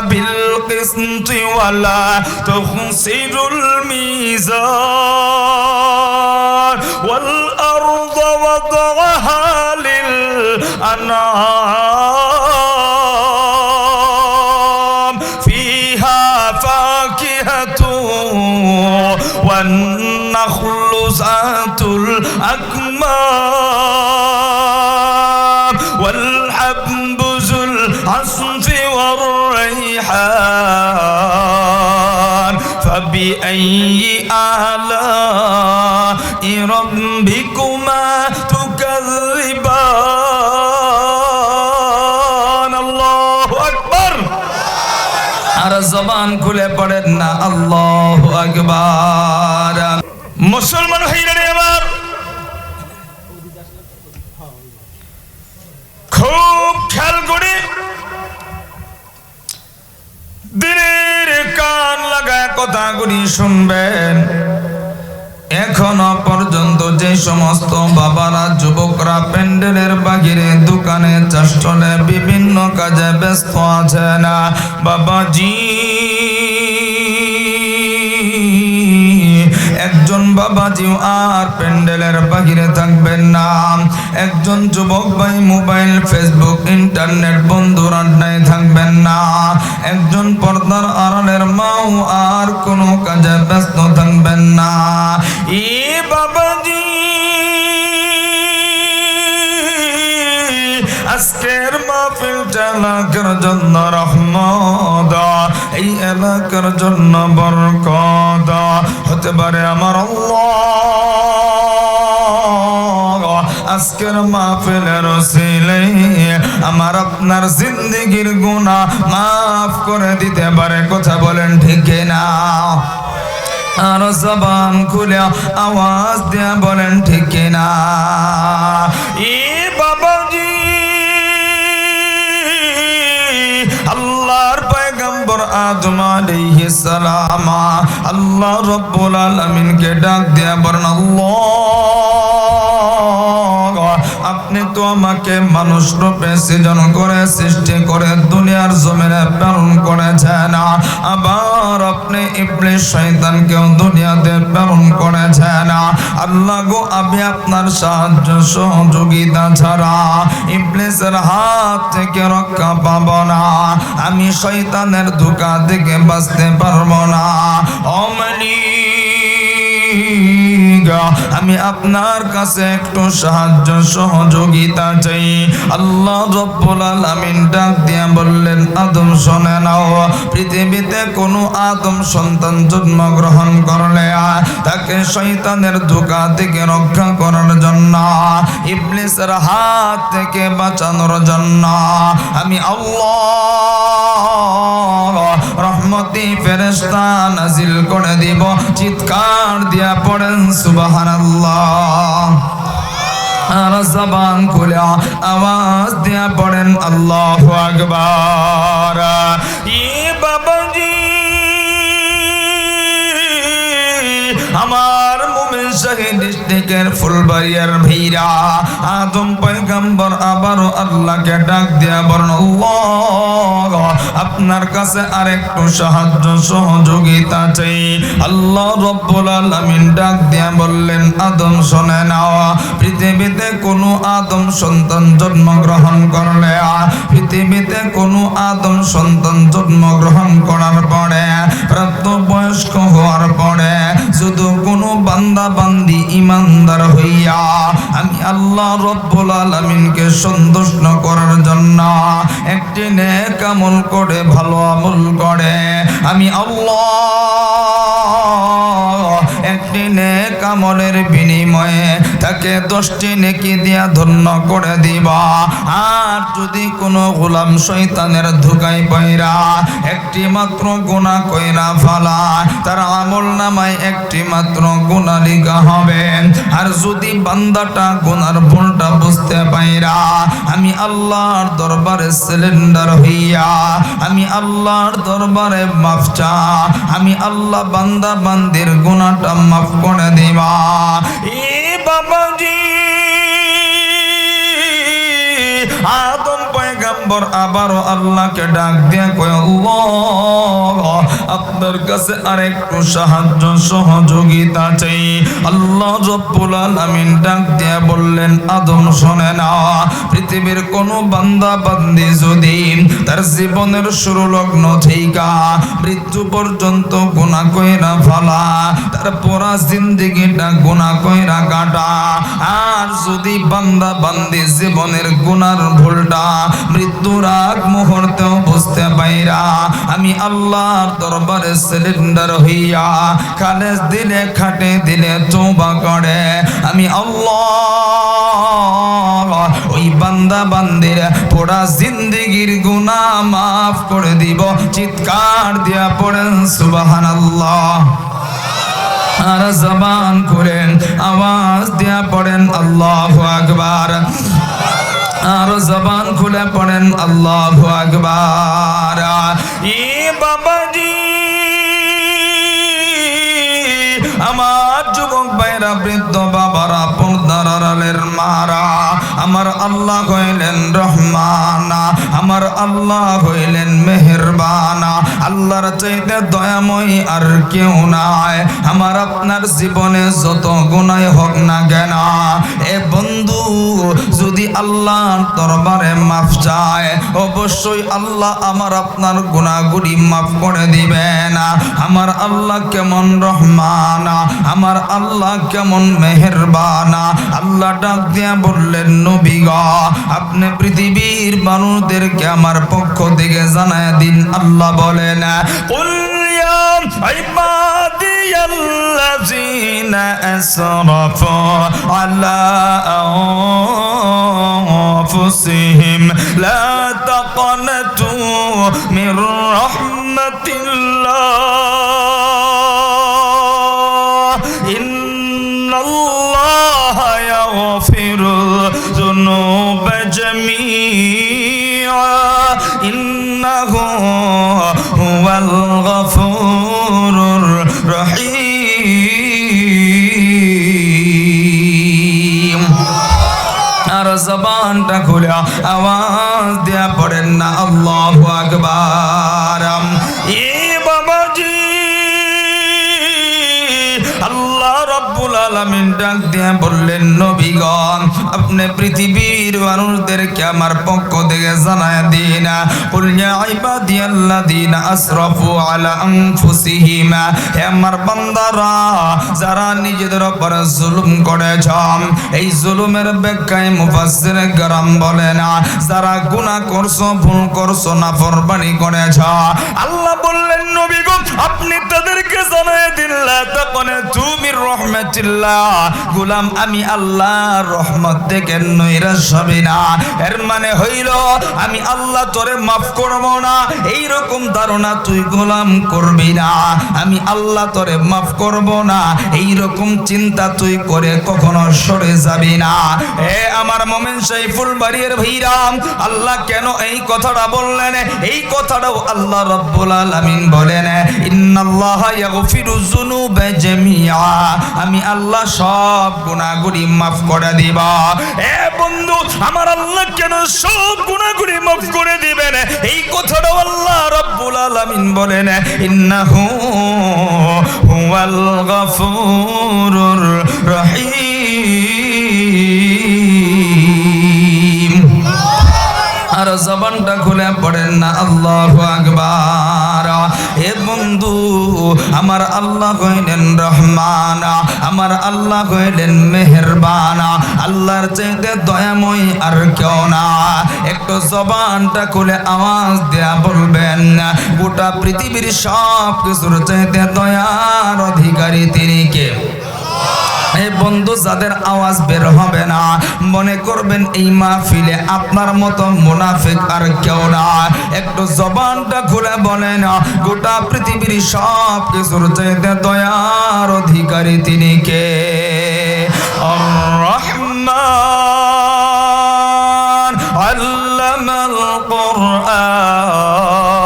بالقسط ولا تخسروا الميزان والأرض وضعها للأنعام فبأي آلاء ربكما تكذبان الله أكبر আর জবান খুলে পড়েন না আল্লাহ আকবার মুসলমান হইলেন কথাগুলি শুনবেন। এখনও পর্যন্ত যে সমস্ত বাবারা, যুবকরা প্যান্ডেলের বাহিরে, দোকানে চাষলে বিভিন্ন কাজে ব্যস্ত আছে না। বাবাজি বাবাজিও আর প্যান্ডেলের বাহিরে থাকবেন না। একজন যুবক ভাই মোবাইল, ফেসবুক, ইন্টারনেট বন্ধুর আড্ডায় থাকবেন না। একজন পর্দার আড়ালের মাও আর কোনো কাজে ব্যস্ত থাকবেন না। এ বাবাজি, আজকের মাহফিলটা এলাকার জন্য রহমত, এই এলাকার জন্য বরকত। হতে পারে, আমার আজকের মাহফিলের ওসিলে আমার আপনার জিন্দগির গুনাহ মাফ করে দিতে পারে। কথা বলেন ঠিক না? আর জবান খুলে আওয়াজ দিয়া বলেন ঠিক না? ই বাবাজি আদম আলাইহিস সালাম আল্লাহ রাব্বুল আলামিনকে ডাক দেয়া বলেন আল্লাহ। আমাকে মানুষ রূপে সৃজন করে, সৃষ্টি করে, দুনিয়ার জমিনে প্রেরণ করেছেন আবার আপনি ইবলিস শয়তানকেও দুনিয়াতে প্রেরণ করেছেন আল্লাহ গো, আমি আপনার সাহায্য সহযোগিতা ছাড়া ইবলিসের হাত থেকে রক্ষা পাব না। আমি শয়তানের ধোকা থেকে বাঁচতে পারব না। অমনি আমি আপনার কাছে একটু সাহায্য সহযোগিতা চাই। আল্লাহ রব্বুল আলামিন ডাক দিয়া বললেন, আদম, শুনে নাও, পৃথিবীতে কোনো আদম সন্তান জন্মগ্রহণ করলে তাকে শয়তানের ধোকা থেকে রক্ষা করার জন্য, ইবলিসের হাত থেকে বাঁচানোর জন্য, আমি আল্লাহ ফেরেশতা নাজিল করে দিব, চিৎকার দিয়া পড়েন সুবহানাল্লাহ। আর জবান খুলে আওয়াজ দিয়া পড়েন আল্লাহু আকবার। ডিস্ট্রিক্টের ফুলবাড়িয়ার ভীরা আদম পয়গম্বর আবারও আল্লাহকে ডাক দিয়া আল্লাহ আপনার কাছে আরেকটু সাহায্য সহযোগিতা চাই। আল্লাহ রব্বুল আলামিন ডাক দিয়া বললেন, আদম, শুনে নাও, পৃথিবীতে কোনো আদম সন্তান জন্মগ্রহণ করলে, পৃথিবীতে কোনো আদম সন্তান জন্মগ্রহণ করার পরে প্রাপ্ত বয়স্ক হওয়ার পরে শুধু কোনো বান্দা বান্দি ইমানদার হইয়া আমি আল্লাহ রব্বুল আলামিনকে সন্তুষ্ট করার জন্য একটি নেক আমল করে, ভালো আমল করে। আমি আল্লাহ একটি নেক আমলের বিনিময়ে তাকে দশটি নেকি দিয়া ধন্য করে দিবা। আর যদি কোনো গোলাম শৈতানের ধুকাই পয়রা, একটি মাত্র গুণা কইরা ফালা, তার আমল নামায় একটি মাত্র গুণা লিখা হবে। আর যদি বান্দাটা গুনার ভুলটা বুঝতে পাইরা আমি আল্লাহর দরবারে সিলিন্ডার হইয়া, আমি আল্লাহর দরবারে মাফ চা, আমি আল্লাহ বান্দা বান্দির গুনাহটা মাফ করে দিবা। এ বাবাজি আদম আবারও আল্লাহকে ডাক দিয়ে কয় আপনার কাছে আরেকটু সাহায্য, সহযোগিতা চাই। আল্লাহ রব্বুল আলামিন ডাক দিয়ে বললেন, আদম, শোনে না, পৃথিবীর কোন বান্দা বান্দি যদি জীবনের শুরু লগ্ন থেইকা মৃত্যু পর্যন্ত গুণা কইরা ফালা তার পুরা জিন্দিগিটা গুণা কইরা কাটা। আর যদি বান্দা বান্দি জীবনের গুনার ভুলটা মৃত্যুর আগ মুহূর্তেও বুঝতে পাইরা, আমি আল্লাহর দরবারে সিলিন্ডার হইয়া খালেস দিলে খাটে দিলে তোবা করে, আমি আল্লাহ বান্দা বান্দির পোড়া জিন্দিগির গুনাহ মাফ করে দিব, চিৎকার দিয়া পড়েন সুবহানাল্লাহ। আর জবান করেন আওয়াজ দিয়া পড়েন আল্লাহু আকবার। আর জবান খুলে পড়েন আল্লাহু আকবার। ই বাবাজি, আমার যুবক ভাইরা, বৃদ্ধ বাবারা পর্দারালের মারা। আমার আল্লাহ হইলেন রহমানা, আমার আল্লাহ হইলেন মেহেরবানা। আল্লাহর চাইতে দয়াময় আর কেউ নাই। আমার আপনার জীবনে যত গুণাই হোক না কেন, এ বন্ধু, যদি আল্লাহ দরবারে মাফ চায়, অবশ্যই আল্লাহ আমার আপনার গুণাগুলি মাফ করে দিবেন। আমার আল্লাহ কেমন রহমানা, আমার আল্লাহ কেমন মেহেরবানা। আল্লাহ ডাক দিয়া বললেন, নবী গ আপনি পৃথিবীর মানুষদেরকে আমার পক্ষ থেকে জানায় দিন আল্লাহ বলেন قل يا عبادي الذين أسرفوا على أنفسهم لا تقنطوا من رحمة الله ইন্নাহু হুয়াল গফুরুর রহিম। আর জবানটা খুলে আওয়াজ দেয়া পড়েন না, আল্লাহু আকবার। এ বাবাজি, আল্লাহ রব্বুল আলামিন ডাক দিয়ে বললেন আপনি পৃথিবীর মানুষদেরকে আমার পক্ষ থেকে জানায় দিন। এই গরম বলে না গুনাহ আল্লাহ বললেন আপনি তাদেরকে জানায় দিন, লা আমি আল্লাহ রহমত থেকে নৈরাশ হবে না। এর মানে হইল, আমি আল্লাহ তোরে মাফ করব না এই রকম ধারণা তুই গোলাম করবি না। আমি আল্লাহ তোরে মাফ করব না এই রকম চিন্তা তুই করে কখনো সরে যাবি না। এ আমার মোমেন সাইফুল বাড়ির ভাইরাম, আল্লাহ কেন এই কথাটা বললেন? এই কথাটাও আল্লাহ রব্বুল আলামিন বলেন। আমি আল্লাহ সব গুনাহগুলি মাফ করে দিব। এ বন্ধু, আমার আল্লাহ কেন সব গুনাহগুলি মাফ করে দিবেন? এই কথাটাও আল্লাহ রব্বুল আলামিন বলেন, ইন্নাহু হুয়াল গফুরুর রহিম। আর জবানটা খুলে পড়েন না, আল্লাহ আকবার। আমার আল্লাহ কইলেন রহমানা, আমার আল্লাহ কইলেন মেহরবানা। আল্লাহর চাইতে দয়াময় আর কেউ না। একটু জবানটা খুলে আওয়াজ দেয়া বলবেন, গোটা পৃথিবীর সব কিছুর চাইতে দয়ার অধিকারী তিনি কে? এই বন্ধু, যাদের আওয়াজ বের হবে না, মনে করবেন এই মাহফিলে আপনার মতো মুনাফিক আর কেউ না। একটু জবানটা খুলে বলেন, গোটা পৃথিবীর সব কিছুর চাইতে দয়ার অধিকারী তিনি কে?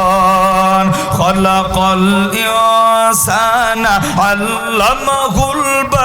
কোরআন, খলাকাল ইনসানা, আল্লামাহুল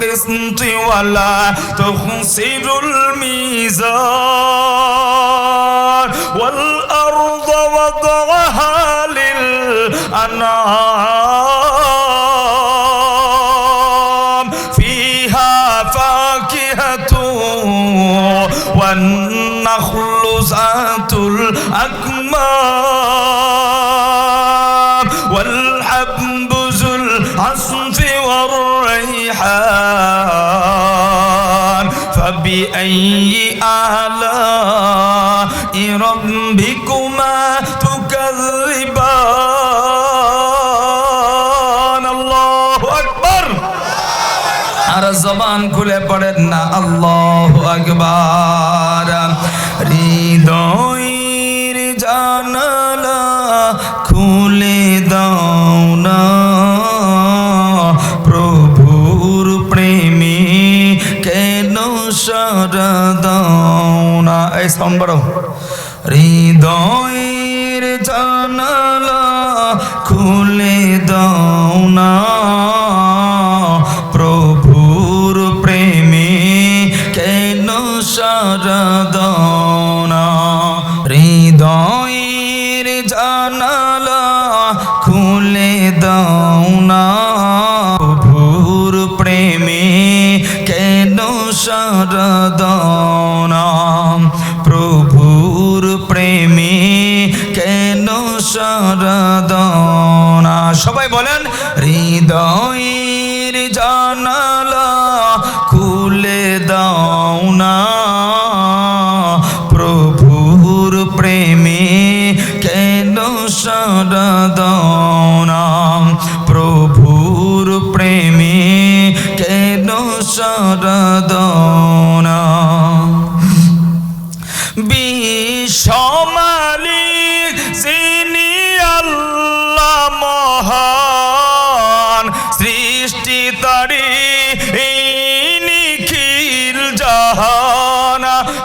কিস্তিওয়ালা তুখসিরুল মিজান ওয়াল আরদ ওয়াদাহা লিল আনাম ফিহা ফাকিহাতু ওয়ান নাখলু যাতুল আকমাম। فبأي آلاء ربكما تكذبان الله أكبر আর জবান খুলে পড়েন না আল্লাহ আকবার সারা দাও না হৃদয়ের জানালা খুলে দাও না প্রেমে কেন সারা দাও প্রভুর প্রেমে কেন সারা দাও সবাই বলেন হৃদয়ের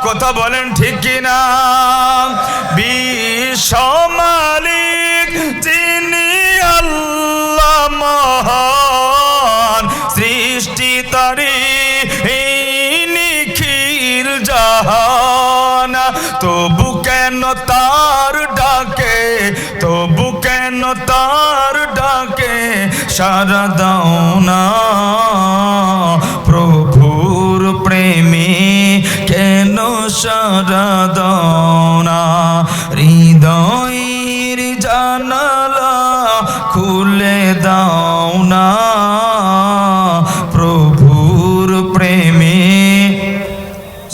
কথা বলেন ঠিক কিনা? বিশ্বমালিক যিনি আল্লাহ মহান, সৃষ্টি তারি নিখিল জাহান। তবু কেন তার ডাকে, তবু কেন তার ডাকে সারা দাও না? সারা দাও না হৃদয়ের জানালা খুলে দাও না প্রভুর প্রেমে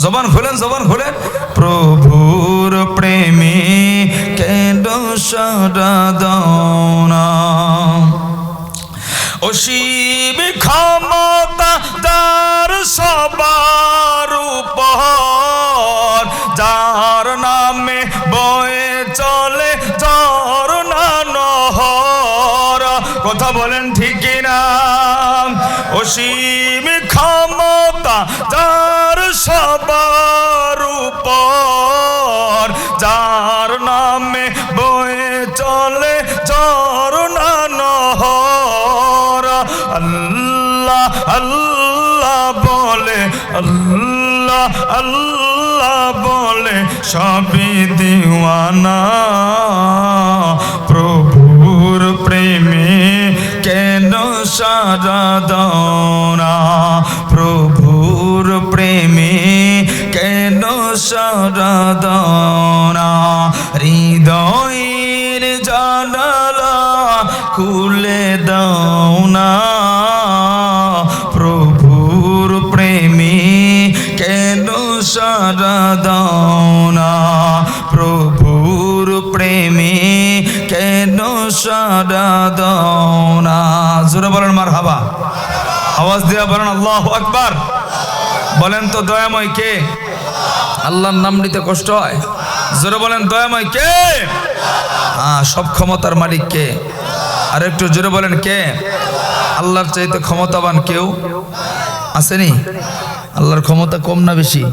জবান খোলেন জবান খোলেন। প্রভুর প্রেমে কেন সারা দাও না যার নামে বয়ে চলে চর নহর কথা বলেন ঠিক কিনা? অসীম ক্ষমতা যার সবার উপর। যার নামে বয়ে চলে চরণা নহর আল্লাহ আল্লাহ বলে, আল্লাহ আল্লাহ বলে সবই দিওয়ানা। দাও প্রভুর প্রেমে কেন সারা দাও না জোরে বলেন মার হাবা আওয়াজ দিয়া বলেন, আল্লাহ আকবার। বলেন তো, দয়াময় কে? আল্লাহর নাম নিতে কষ্ট হয়। জোরে বলেন, দয়াময় কে? হ্যাঁ সব ক্ষমতার মালিক কে? আর একটু জোরে বলেন, কে? আল্লাহর চাইতে ক্ষমতাবান কেউ? আসেনি আল্লাহর ক্ষমতা কম না বেশি?